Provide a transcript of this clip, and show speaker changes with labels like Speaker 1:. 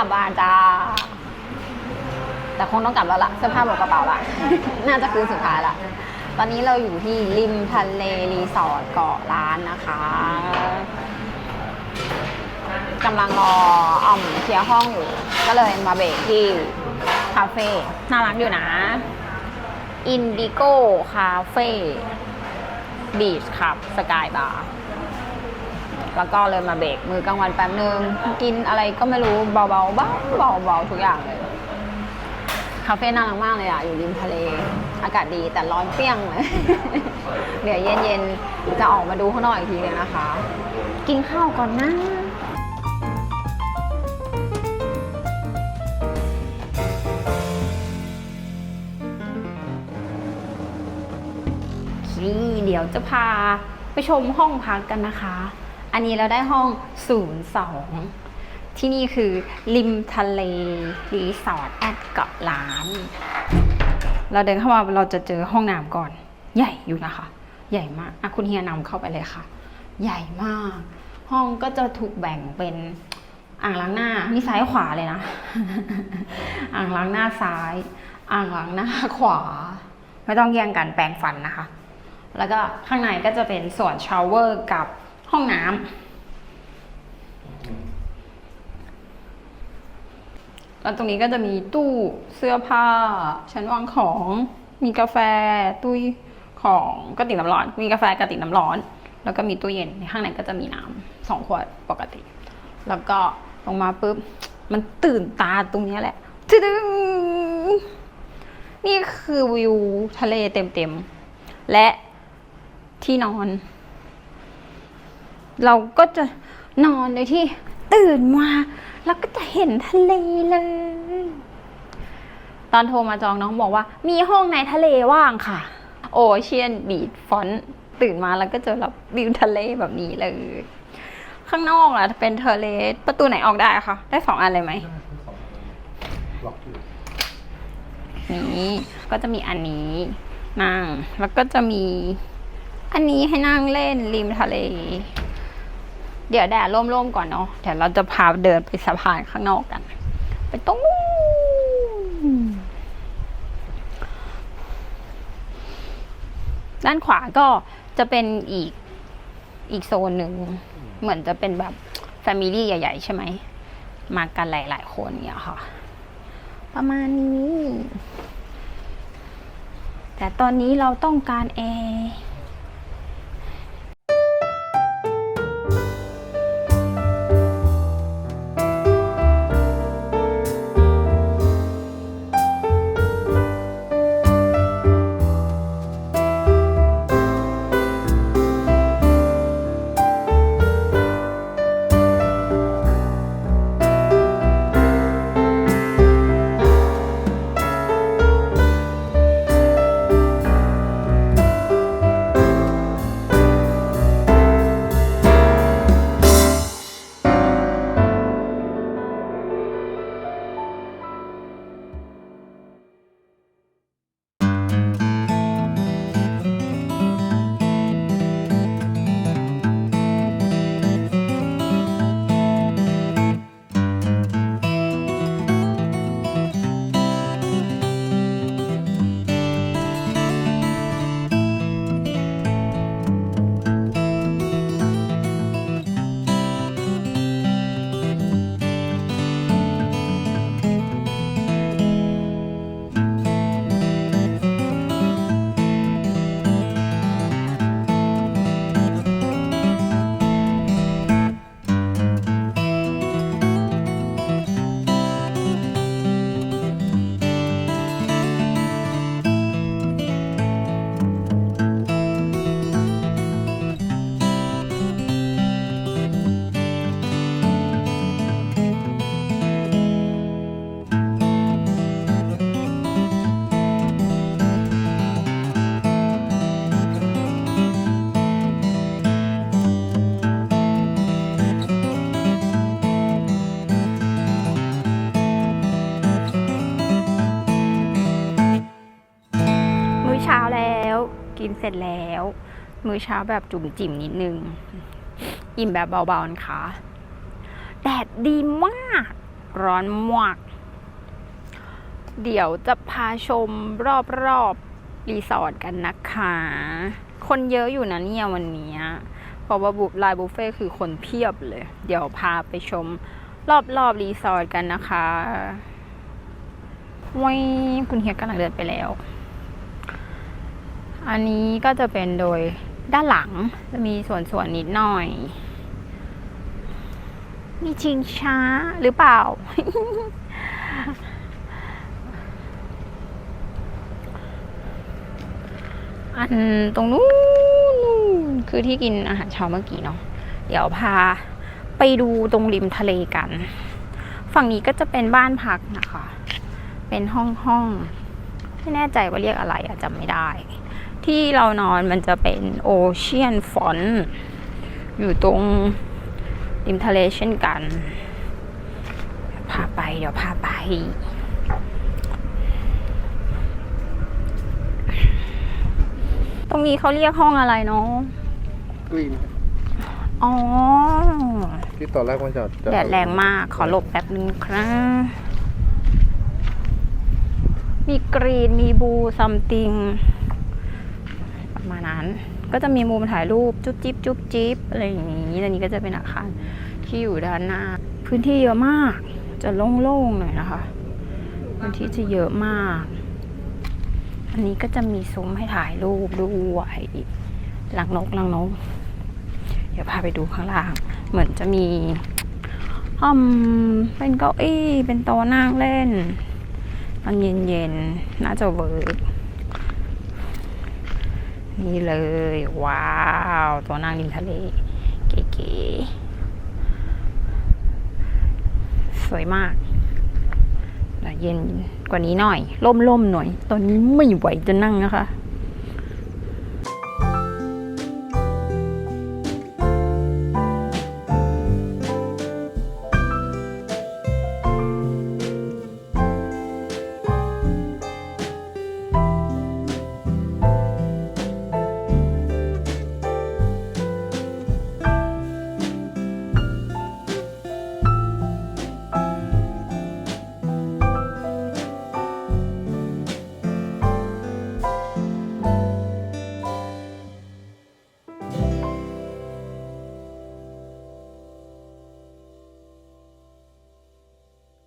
Speaker 1: ลับบ้านจ้า แต่คงต้องกลับแล้วล่ะ เสื้อผ้าหมดกระเป๋าละ น่าจะคืนสุดท้ายละ ตอนนี้เราอยู่ที่ริมทะเลรีสอร์ทเกาะล้านนะคะกำลังรออ่อมเคลียร์ห้องอยู่ ก็เลยมาเบรกที่คาเฟ่น่ารักอยู่นะอินดิโก้คาเฟ่บีชครับสกายบาร์ แล้วก็เลยมาเบรกมือกลางวันแป๊บนึง กินอะไรก็ไม่รู้เบาๆเบาเบาๆทุกอย่างเลย คาเฟ่น่ารักมากเลยอะ อยู่ริมทะเล อากาศดีแต่ร้อนเปรี้ยงเลย เดี๋ยวเย็นๆ จะออกมาดูข้างนอกอีกทีนึงนะคะ กินข้าวก่อนนะนี่เดี๋ยวจะพาไปชมห้องพักกันนะคะ อันนี้เราได้ห้อง 02 ที่นี่คือริมทะเลรีสอร์ทแอดเกาะล้าน เราเดินเข้ามาเราจะเจอห้องน้ำก่อน ใหญ่อยู่นะคะ ใหญ่มากอะคุณเฮียนำเข้าไปเลยค่ะ ใหญ่มาก ห้องก็จะถูกแบ่งเป็นอ่างล้างหน้ามีซ้ายขวาเลยนะ อ่างล้างหน้าซ้าย อ่างล้างหน้าขวา ไม่ต้องแย่งกันแปรงฟันนะคะ แล้วก็ข้างในก็จะเป็นส่วนชาวเวอร์กับ ห้องน้ำแล้วตรงนี้ก็จะมีตู้เสื้อผ้า ชั้นวางของ มีกาแฟ ตู้ของกระติกน้ำร้อน มีกาแฟกระติกน้ำร้อน แล้วก็มีตู้เย็นในข้างในก็จะมีน้ำสองขวดปกติ แล้วก็ลงมาปุ๊บ มันตื่นตาตรงนี้แหละตึดึงนี่คือวิวทะเลเต็มๆ และที่นอน เราก็จะนอนโดยที่ตื่นมาแล้วก็จะเห็นทะเลเลย ตอนโทรมาจองน้องบอกว่า มีห้องในทะเลว่างค่ะ โอเชียนบีชฟอนตื่นมาแล้วก็เจอรับวิวทะเลแบบนี้เลย ข้างนอกล่ะเป็นทะเลประตูไหนออกได้คะได้สองอันเลยไหม
Speaker 2: ล็อกอยู่
Speaker 1: นี้ก็จะมีอันนี้นั่ง แล้วก็จะมีอันนี้ให้นั่งเล่นริมทะเล เดี๋ยวแดดร่มๆก่อนเนาะเดี๋ยวเราจะพาเดินไปสะพานข้างนอกกัน ไปตรงนู้นด้านขวาก็จะเป็นอีกอีกโซนหนึ่ง เหมือนจะเป็นแบบแฟมิลี่ใหญ่ ๆ ใช่ไหม มากันหลาย ๆ คนเนี่ยค่ะ ประมาณนี้ แต่ตอนนี้เราต้องการแอร์ เสร็จแล้ว มื้อเช้าแบบจุ่มจิ๋มนิดนึง อิ่มแบบเบาๆนะคะแดดดีมาก ร้อนมาก เดี๋ยวจะพาชมรอบๆรีสอร์ทกันนะคะ คนเยอะอยู่นะเนี่ยวันนี้เพราะว่าบุฟไลน์บุฟเฟ่คือคนเพียบเลย เดี๋ยวพาไปชมรอบๆรีสอร์ทกันนะคะว้ยคุณเฮียกำลังเดินไปแล้ว อันนี้ก็จะเป็นโดยด้านหลังจะมีส่วนส่วนนิดหน่อย มีชิงช้าหรือเปล่า อันตรงนู้นคือที่กินอาหารเช้าเมื่อกี้เนาะเดี๋ยวพาไปดูตรงริมทะเลกัน ฝั่งนี้ก็จะเป็นบ้านพักนะคะ เป็นห้องห้องไม่แน่ใจว่าเรียกอะไรอะจำไม่ได้ ที่เรานอนมันจะเป็นโอเชียนฟอนอยู่ตรงริมทะเลเช่นกัน พาไปเดี๋ยวพาไป ตรงนี้เขาเรียกห้องอะไรเนาะ
Speaker 2: กรีน
Speaker 1: อ๋อ
Speaker 2: ที่ตอนแรกมันจะจะ
Speaker 1: แดดแรงมาก ขอหลบแป๊บนึงครับ มีกรีน มีบูซัมติงประ มาณนั้น ก็จะมีมุมถ่ายรูปจุ๊บจิ๊บจุ๊บจิ๊บอะไรอย่างนี้อันนี้ก็จะเป็นอาคารที่อยู่ด้านหน้า พื้นที่เยอะมาก จะโล่งๆหน่อยนะคะพื้นที่จะเยอะมาก อันนี้ก็จะมีซุ้มให้ถ่ายรูปด้วยหลังนกหลังนก เดี๋ยวพาไปดูข้างล่าง เหมือนจะมีอืมเป็นเก้าอี้ เป็นโต๊ะนั่งเล่นตอนเย็นๆ น่าจะเวิร์ก นี่เลย ว้าวตัวนั่งริมทะเล เก๋ๆสวยมากแต่เย็นกว่านี้หน่อยร่มๆหน่อย ตอนนี้ไม่ไหวจะนั่งนะคะ